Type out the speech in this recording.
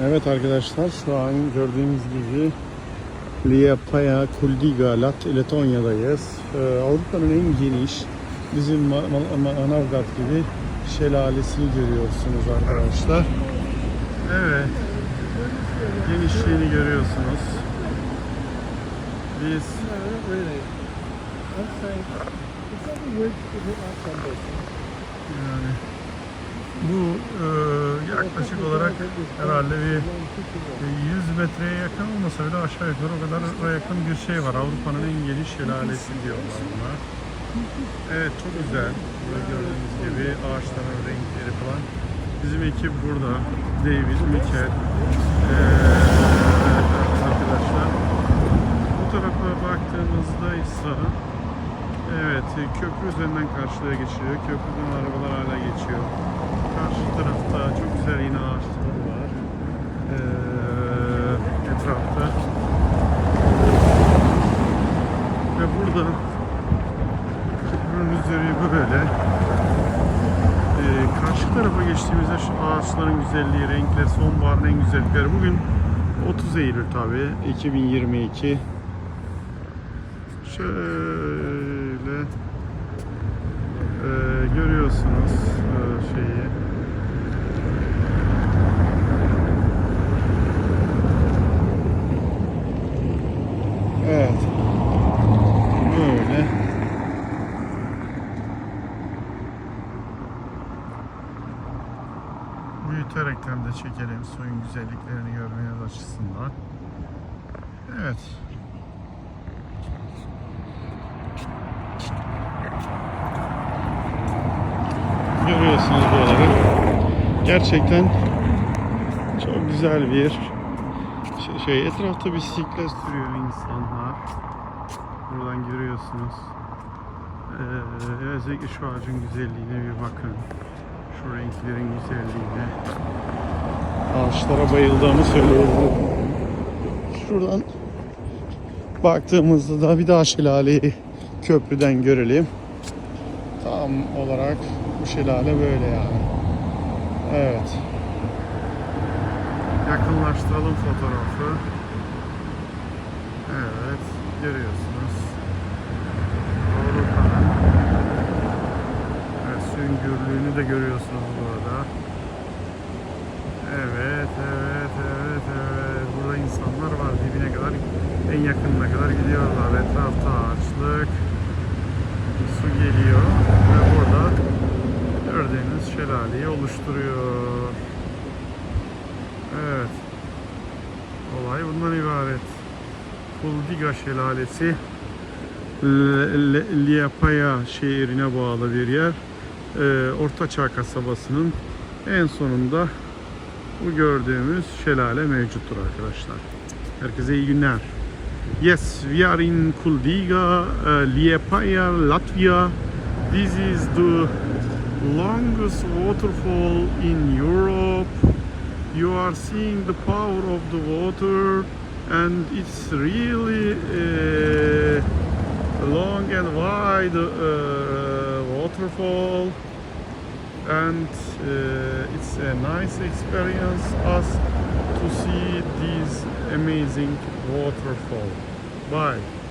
Evet arkadaşlar şu an gördüğünüz gibi Liepāja Kuldiga Lat Letonya'dayız. Ee, Avrupa'nın en geniş bizim Ma- Ma- Ma- Manavgat gibi şelalesini görüyorsunuz arkadaşlar. Evet. Genişliğini görüyorsunuz. Biz yani bu e, yaklaşık olarak herhalde bir 100 metreye yakın olmasa bile aşağı yukarı o kadar yakın bir şey var. Avrupa'nın en geniş şelalesi diyorlar buna. Evet çok güzel. Böyle gördüğünüz gibi ağaçların renkleri falan. Bizim ekip burada. David, Mikel. Ee, arkadaşlar. Bu tarafa baktığımızda ise Evet, köprü üzerinden karşıya geçiyor. Köprüden arabalar hala geçiyor. Karşı tarafta çok güzel yine ağaçlar var. Ee, etrafta. Ve burada köprünün üzeri böyle. Ee, karşı tarafa geçtiğimizde şu ağaçların güzelliği, renkleri, sonbaharın en güzellikleri. Bugün 30 Eylül tabii, 2022. Şöyle e, görüyorsunuz e, şeyi. Evet. Böyle. Büyüterekten de çekelim suyun güzelliklerini görmeniz açısından. Evet. Görüyorsunuz buraları. Gerçekten çok güzel bir şey, şey. Etrafta bisiklet sürüyor insanlar. Buradan görüyorsunuz. Ee, özellikle şu ağacın güzelliğine bir bakın. Şu renklerin güzelliğine. Ağaçlara bayıldığımı söylüyorum. Şuradan baktığımızda da bir daha şelaleyi köprüden görelim. Tam olarak bu şelale böyle yani. Evet. Yakınlaştıralım fotoğrafı. Evet, görüyorsunuz. Avrupa'nın evet, süngürlüğünü de görüyorsunuz burada. Evet, evet, evet, evet. Burada insanlar var dibine kadar, en yakınına kadar gidiyorlar. Etrafta ağaçlık, su geliyor ve burada gördüğünüz şelaleyi oluşturuyor. Evet. Olay bundan ibaret. Kuldiga Şelalesi L- L- Liepāja şehrine bağlı bir yer. Ee, Ortaçağ kasabasının en sonunda bu gördüğümüz şelale mevcuttur arkadaşlar. Herkese iyi günler. Yes, we are in Kuldiga, uh, Liepāja, Latvia. This is the longest waterfall in Europe. You are seeing the power of the water, and it's really uh, long and wide uh, waterfall. And uh, it's a nice experience us to see this amazing waterfall. Bye.